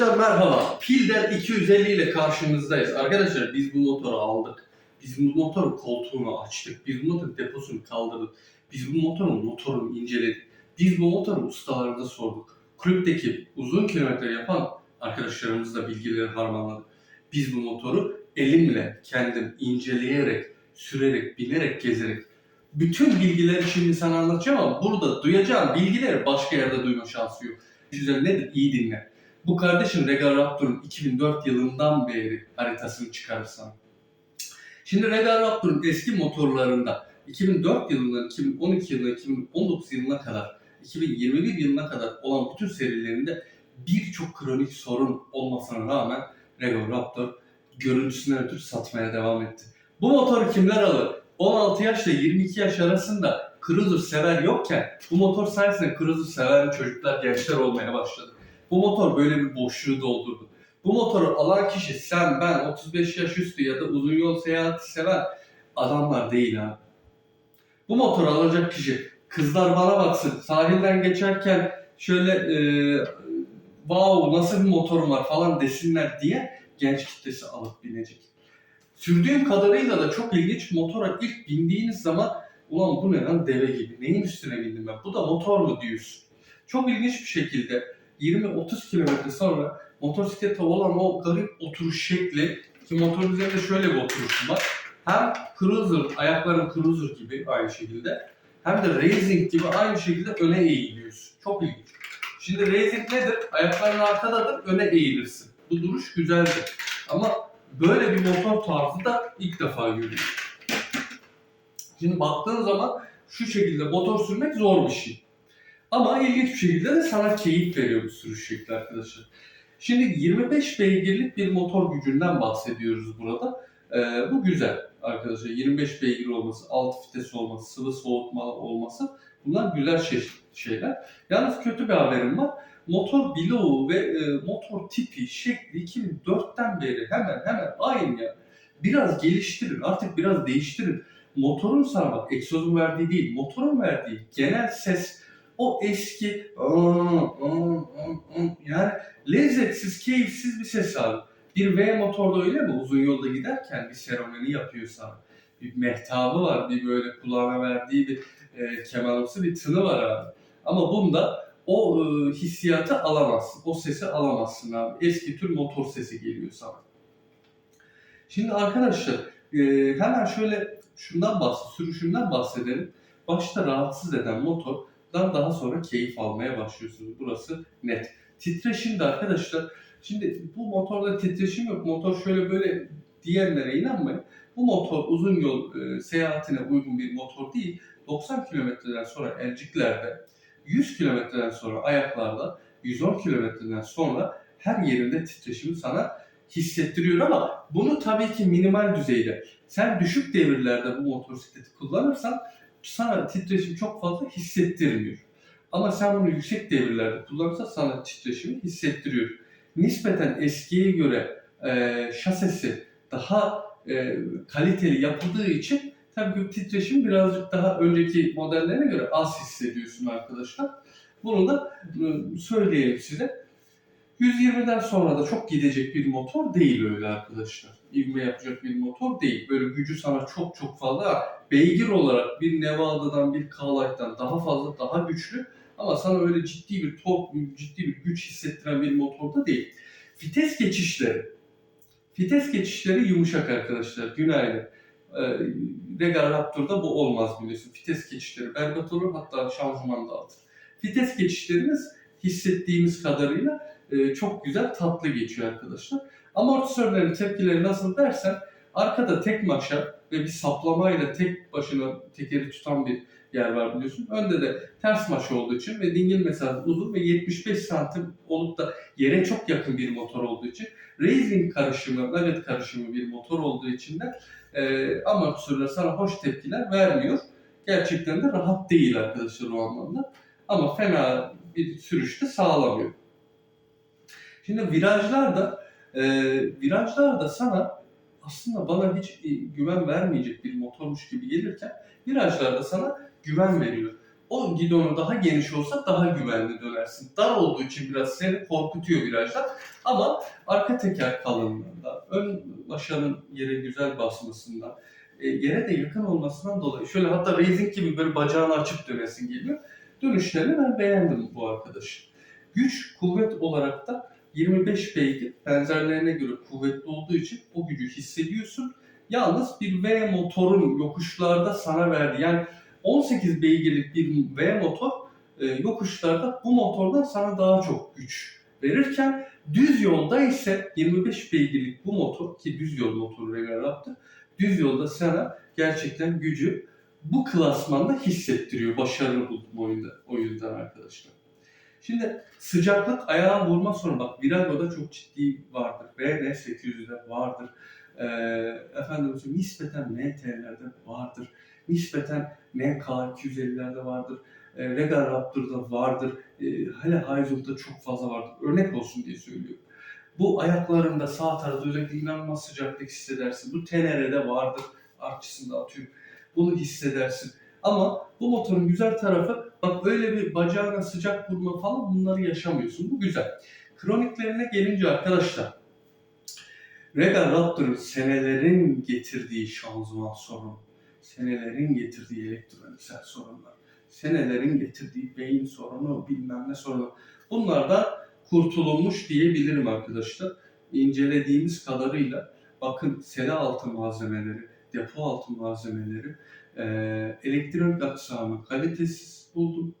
Arkadaşlar merhaba. Pilder 250 ile karşınızdayız. Arkadaşlar biz bu motoru aldık. Biz bu motorun koltuğunu açtık. Biz bu motorun deposunu kaldırdık. Biz bu motorun motorunu inceledik. Biz bu motorun ustalarına sorduk. Kulüpteki uzun kilometre yapan arkadaşlarımızla bilgileri harmanladık. Biz bu motoru elimle kendim inceleyerek, sürerek, binerek, gezerek bütün bilgileri şimdi sana anlatacağım ama burada duyacağın bilgileri başka yerde duyma şansı yok. Güzel nedir? İyi dinle. Bu kardeşim Regal Raptor'un 2004 yılından beri haritasını çıkarırsan. Şimdi Regal Raptor'un eski motorlarında 2004 yılından 2012 yılına, 2019 yılına kadar, 2021 yılına kadar olan bütün serilerinde birçok kronik sorun olmasına rağmen Regal Raptor görüntüsünden ötürü satmaya devam etti. Bu motoru kimler alır? 16 yaşla 22 yaş arasında cruiser sever yokken bu motor sayesinde cruiser seven çocuklar, gençler olmaya başladı. Bu motor böyle bir boşluğu doldurdu. Bu motoru alan kişi sen, ben, 35 yaş üstü ya da uzun yol seyahati seven adamlar değil abi. Bu motoru alacak kişi kızlar bana baksın sahilden geçerken şöyle e, wow nasıl bir motorum var falan desinler diye genç kitlesi alıp binecek. Sürdüğüm kadarıyla da çok ilginç motora ilk bindiğiniz zaman ulan bu ne lan deve gibi neyin üstüne bindim ben bu da motor mu diyorsun. Çok ilginç bir şekilde 20-30 kilometre sonra motosiklete olan o garip oturuş şekli ki motorun üzerinde şöyle bir oturuşum var. Hem cruiser, ayakların cruiser gibi aynı şekilde hem de racing gibi aynı şekilde öne eğiliyorsun. Çok ilginç. Şimdi racing nedir? Ayakların arkadadır, öne eğilirsin. Bu duruş güzeldir. Ama böyle bir motor tarzı da ilk defa görüyorum. Şimdi baktığın zaman şu şekilde motor sürmek zor bir şey. Ama ilginç bir şekilde de sana keyif veriyor bu sürüş şekli arkadaşlar. Şimdi 25 beygirlik bir motor gücünden bahsediyoruz burada. Ee, bu güzel arkadaşlar. 25 beygir olması, alt vites olması, sıvı soğutma olması bunlar güzel şey, şeyler. Yalnız kötü bir haberim var. Motor bloğu ve e, motor tipi, şekli 2004'ten beri hemen hemen aynı ya. Biraz geliştirin, artık biraz değiştirin. Motorun sana bak, egzozun verdiği değil, motorun verdiği genel ses o eski yani lezzetsiz, keyifsiz bir ses abi. Bir V motorda öyle mi? Uzun yolda giderken bir seremoni yapıyorsa, bir mehtabı var, bir böyle kulağına verdiği bir e, kemanımsı bir tını var abi. Ama bunda o e, hissiyatı alamazsın, o sesi alamazsın abi. Eski tür motor sesi geliyor sana. Şimdi arkadaşlar e, hemen şöyle şundan bahs sürüşünden bahsedelim. Başta rahatsız eden motordan daha sonra keyif almaya başlıyorsunuz. Burası net. Titreşim de arkadaşlar Şimdi bu motorda titreşim yok. Motor şöyle böyle diyenlere inanmayın. Bu motor uzun yol e, seyahatine uygun bir motor değil. 90 kilometreden sonra elciklerde, 100 kilometreden sonra ayaklarda, 110 kilometreden sonra her yerinde titreşimi sana hissettiriyor ama bunu tabii ki minimal düzeyde. Sen düşük devirlerde bu motosikleti kullanırsan sana titreşim çok fazla hissettirmiyor. Ama sen bunu yüksek devirlerde kullanırsan sana titreşimi hissettiriyor nispeten eskiye göre e, şasesi daha e, kaliteli yapıldığı için tabii ki titreşim birazcık daha önceki modellerine göre az hissediyorsun arkadaşlar. Bunu da e, söyleyelim size. 120'den sonra da çok gidecek bir motor değil öyle arkadaşlar. İvme yapacak bir motor değil. Böyle gücü sana çok çok fazla beygir olarak bir Nevada'dan bir K-Light'tan daha fazla daha güçlü ama sana öyle ciddi bir tork, ciddi bir güç hissettiren bir motorda değil. Vites geçişleri. Vites geçişleri yumuşak arkadaşlar. Günaydın. Ee, Regal Raptor'da bu olmaz biliyorsun. Vites geçişleri berbat olur hatta şanzıman dağıtır. Vites geçişlerimiz hissettiğimiz kadarıyla e, çok güzel tatlı geçiyor arkadaşlar. Amortisörlerin tepkileri nasıl dersen arkada tek maşa ve bir saplamayla tek başına tekeri tutan bir yer var biliyorsun. Önde de ters maşa olduğu için ve dingil mesafesi uzun ve 75 santim olup da yere çok yakın bir motor olduğu için racing karışımı, nugget karışımı bir motor olduğu için de e, amortisörler sana hoş tepkiler vermiyor. Gerçekten de rahat değil arkadaşlar o anlamda. Ama fena bir sürüşte sağlamıyor. Şimdi virajlarda e, virajlarda sana aslında bana hiç güven vermeyecek bir motormuş gibi gelirken virajlarda sana güven veriyor. O gidonu daha geniş olsa daha güvenli dönersin. Dar olduğu için biraz seni korkutuyor virajlar. Ama arka teker kalınlığında, ön başanın yere güzel basmasından, e, yere de yakın olmasından dolayı şöyle hatta racing gibi böyle bacağını açıp dönesin geliyor. Dönüşlerini ben beğendim bu arkadaşın. Güç, kuvvet olarak da 25 beygir benzerlerine göre kuvvetli olduğu için o gücü hissediyorsun. Yalnız bir V motorun yokuşlarda sana verdiği yani 18 beygirlik bir V motor e, yokuşlarda bu motordan sana daha çok güç verirken düz yolda ise 25 beygirlik bu motor ki düz yol motoru Regal Raptor düz yolda sana gerçekten gücü bu klasmanda hissettiriyor. Başarılı buldum oyunda, oyundan arkadaşlar. Şimdi sıcaklık ayağa vurma sorunu bak Virago'da çok ciddi vardır. VN800'de vardır. Ee, efendim nispeten MT'lerde vardır. Nispeten MK250'lerde vardır. E, Regal Raptor'da vardır. E, hele Hayzul'da çok fazla vardır. Örnek olsun diye söylüyorum. Bu ayaklarında sağ tarafta özellikle inanılmaz sıcaklık hissedersin. Bu Tenere'de vardır. Artçısında atıyorum. Bunu hissedersin. Ama bu motorun güzel tarafı bak böyle bir bacağına sıcak vurma falan bunları yaşamıyorsun. Bu güzel. Kroniklerine gelince arkadaşlar Regal Raptor'ın senelerin getirdiği şanzıman sorunu, senelerin getirdiği elektroniksel sorunlar, senelerin getirdiği beyin sorunu, bilmem ne sorunu. Bunlardan kurtulmuş diyebilirim arkadaşlar. İncelediğimiz kadarıyla bakın sele altı malzemeleri, depo altı malzemeleri, e, elektronik aksamı kalitesiz buldum.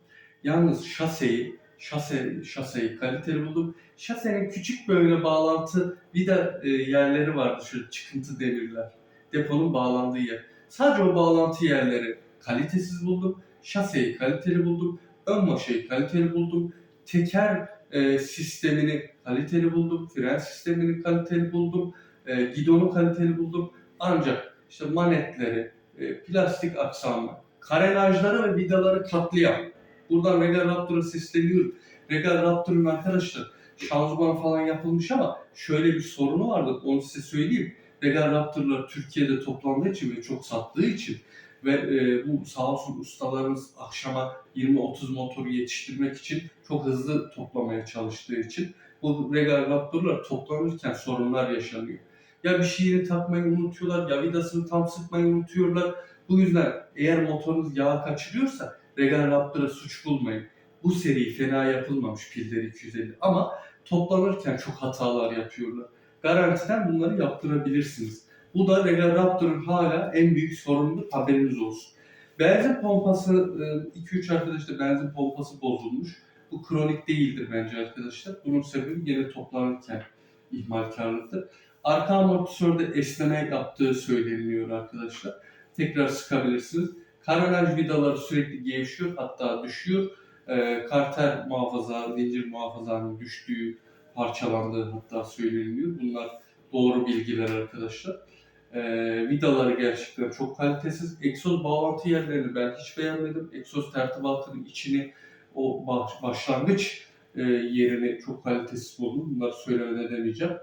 Yalnız şaseyi, şase, şaseyi kaliteli buldum. Şasenin küçük böyle bağlantı vida e, yerleri vardı şöyle çıkıntı demirler. Deponun bağlandığı yer. Sadece o bağlantı yerleri kalitesiz buldum. Şaseyi kaliteli buldum. Ön maşayı kaliteli buldum. Teker e, sistemini kaliteli buldum. Fren sistemini kaliteli buldum. E, gidonu kaliteli buldum. Ancak işte manetleri, e, plastik aksamı, karenajları ve vidaları katlayan. Buradan Regal Raptor'a sesleniyorum. Regal Raptor'un arkadaşlar şanzıman falan yapılmış ama şöyle bir sorunu vardı. Onu size söyleyeyim. Regal Raptor'lar Türkiye'de toplandığı için ve çok sattığı için ve e, bu sağ olsun ustalarımız akşama 20-30 motoru yetiştirmek için çok hızlı toplamaya çalıştığı için bu Regal Raptor'lar toplanırken sorunlar yaşanıyor. Ya bir şeyini takmayı unutuyorlar ya vidasını tam sıkmayı unutuyorlar. Bu yüzden eğer motorunuz yağ kaçırıyorsa Regal Raptor'a suç bulmayın. Bu seri fena yapılmamış pilleri 250 ama toplanırken çok hatalar yapıyorlar. Garantiden bunları yaptırabilirsiniz. Bu da Regal Raptor'un hala en büyük sorunudur haberiniz olsun. Benzin pompası, 2-3 arkadaşta benzin pompası bozulmuş. Bu kronik değildir bence arkadaşlar. Bunun sebebi gene toplanırken ihmalkarlıktır. Arka amortisörde esneme yaptığı söyleniyor arkadaşlar. Tekrar sıkabilirsiniz. Karenaj vidaları sürekli gevşiyor hatta düşüyor. E, karter muhafaza, zincir muhafazanın düştüğü, parçalandığı hatta söyleniyor. Bunlar doğru bilgiler arkadaşlar. E, vidaları gerçekten çok kalitesiz. Egzoz bağlantı yerlerini ben hiç beğenmedim. Egzoz tertibatının içini, o baş, başlangıç e, yerini çok kalitesiz buldum. Bunları söylemeden edemeyeceğim.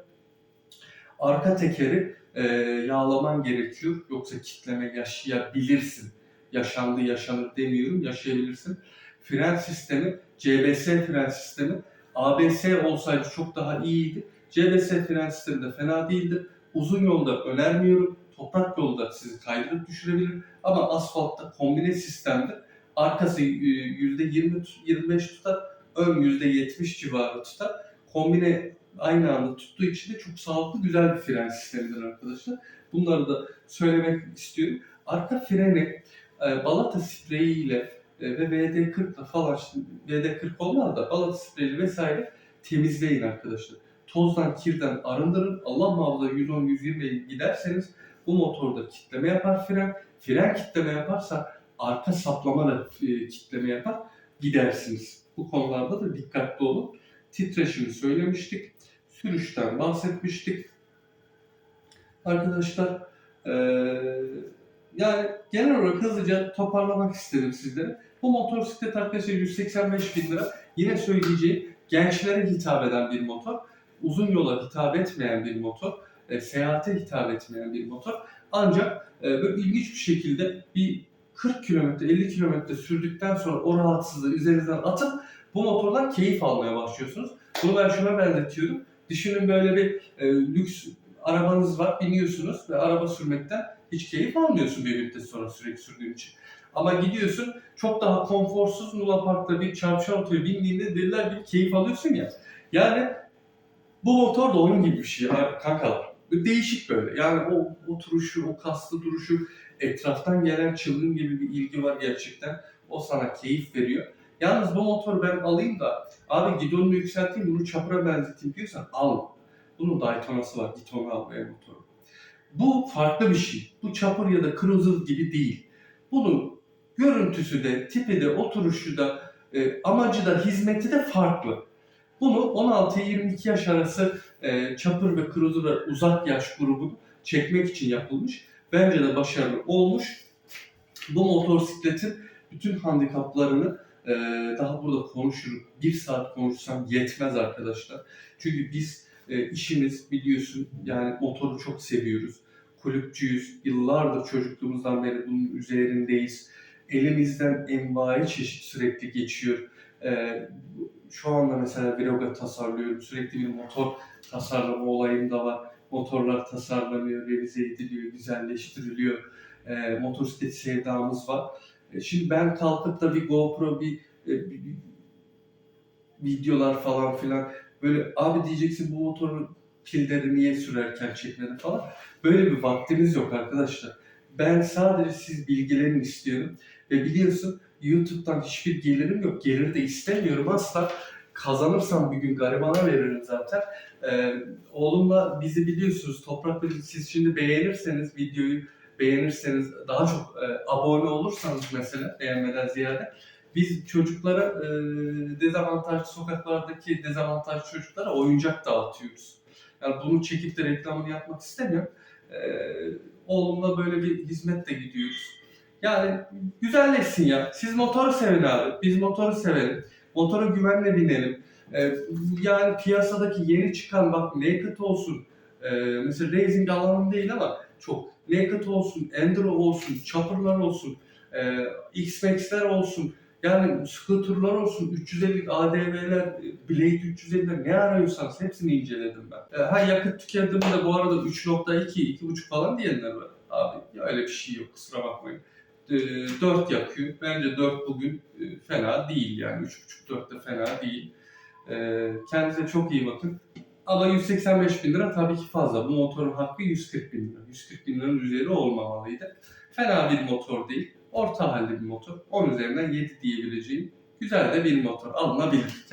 Arka tekeri e, yağlaman gerekiyor. Yoksa kitleme yaşayabilirsin. Yaşandı yaşanır demiyorum. Yaşayabilirsin. Fren sistemi, CBS fren sistemi ABS olsaydı çok daha iyiydi. CBS fren sistemi de fena değildir. Uzun yolda önermiyorum. Toprak yolda sizi kaydırıp düşürebilir. Ama asfaltta kombine sistemde arkası %20-25 tutar, ön %70 civarı tutar. Kombine aynı anda tuttuğu için de çok sağlıklı güzel bir fren sistemidir arkadaşlar. Bunları da söylemek istiyorum. Arka freni e, balata spreyi ile e, ve VD40 ile falan VD40 olmaz da balata spreyi vesaire temizleyin arkadaşlar. Tozdan, kirden arındırın. Allah muhafaza 110-120 giderseniz bu motorda kitleme yapar fren. Fren kitleme yaparsa arka saplama da e, kitleme yapar. Gidersiniz. Bu konularda da dikkatli olun. Titreşimi söylemiştik. Sürüşten bahsetmiştik. Arkadaşlar ee, yani genel olarak hızlıca toparlamak istedim sizlere. Bu motosiklet arkadaşlar 185 bin lira. Yine söyleyeceğim gençlere hitap eden bir motor. Uzun yola hitap etmeyen bir motor. E, seyahate hitap etmeyen bir motor. Ancak e, böyle ilginç bir şekilde bir 40 kilometre, 50 kilometre sürdükten sonra o rahatsızlığı üzerinizden atıp bu motordan keyif almaya başlıyorsunuz. Bunu ben şuna benzetiyorum. Düşünün böyle bir e, lüks arabanız var, biniyorsunuz ve araba sürmekten hiç keyif almıyorsun bir müddet sonra sürekli sürdüğün için. Ama gidiyorsun çok daha konforsuz Luna Park'ta bir çarpışan otoya bindiğinde deliler gibi keyif alıyorsun ya. Yani bu motor da onun gibi bir şey ya kankalar. Değişik böyle. Yani o oturuşu, o kaslı duruşu, etraftan gelen çılgın gibi bir ilgi var gerçekten. O sana keyif veriyor. Yalnız bu motoru ben alayım da abi gidonunu yükselteyim bunu çapura benzeteyim diyorsan al. Bunun Daytona'sı var. Git onu al benim motoru. Bu farklı bir şey. Bu çapur ya da cruiser gibi değil. Bunun görüntüsü de, tipi de, oturuşu da, e, amacı da, hizmeti de farklı. Bunu 16-22 yaş arası e, çapır ve cruiser'a uzak yaş grubunu çekmek için yapılmış. Bence de başarılı olmuş. Bu motosikletin bütün handikaplarını e, daha burada konuşurum. Bir saat konuşsam yetmez arkadaşlar. Çünkü biz e, işimiz biliyorsun yani motoru çok seviyoruz. Kulüpçüyüz. Yıllardır çocukluğumuzdan beri bunun üzerindeyiz. Elimizden envai çeşit sürekli geçiyor. E, şu anda mesela Viroga tasarlıyorum. Sürekli bir motor tasarlama olayım da var. Motorlar tasarlanıyor, revize ediliyor, güzelleştiriliyor. E, motosiklet sevdamız var. E, şimdi ben kalkıp da bir GoPro, bir, e, bir- bir- videolar falan filan böyle abi diyeceksin bu motorun pilleri niye sürerken çekmedi falan. Böyle bir vaktimiz yok arkadaşlar. Ben sadece siz bilgilerini istiyorum. Ve biliyorsun YouTube'dan hiçbir gelirim yok. Gelir de istemiyorum asla. Kazanırsam bir gün garibana veririm zaten. Ee, oğlumla bizi biliyorsunuz. Toprak'la siz şimdi beğenirseniz videoyu beğenirseniz daha çok e, abone olursanız mesela beğenmeden ziyade biz çocuklara e, dezavantajlı sokaklardaki dezavantajlı çocuklara oyuncak dağıtıyoruz. Yani bunu çekip de reklamını yapmak istemiyorum. E, oğlumla böyle bir hizmetle gidiyoruz. Yani güzelleşsin ya. Siz motoru sevin abi. Biz motoru sevelim. Motora güvenle binelim. E, yani piyasadaki yeni çıkan bak Naked olsun. E, mesela racing alanım değil ama çok Naked olsun, Enduro olsun, Chopper'lar olsun, e, X-Max'ler olsun. Yani scooter'lar olsun, 350 ADV'ler, Blade 350'ler ne arıyorsanız hepsini inceledim ben. E, ha yakıt tüketimi de bu arada 3.2, 2.5 falan diyenler var. Abi ya öyle bir şey yok kusura bakmayın. E, 4 yakıyor. Bence 4 bugün e, fena değil yani. 3.5-4 de fena değil. E, kendinize çok iyi bakın. Ama 185 bin lira tabii ki fazla. Bu motorun hakkı 140 bin lira. 140 bin liranın üzeri olmamalıydı. Fena bir motor değil. Orta halli bir motor. 10 üzerinden 7 diyebileceğim. Güzel de bir motor. Alınabilir.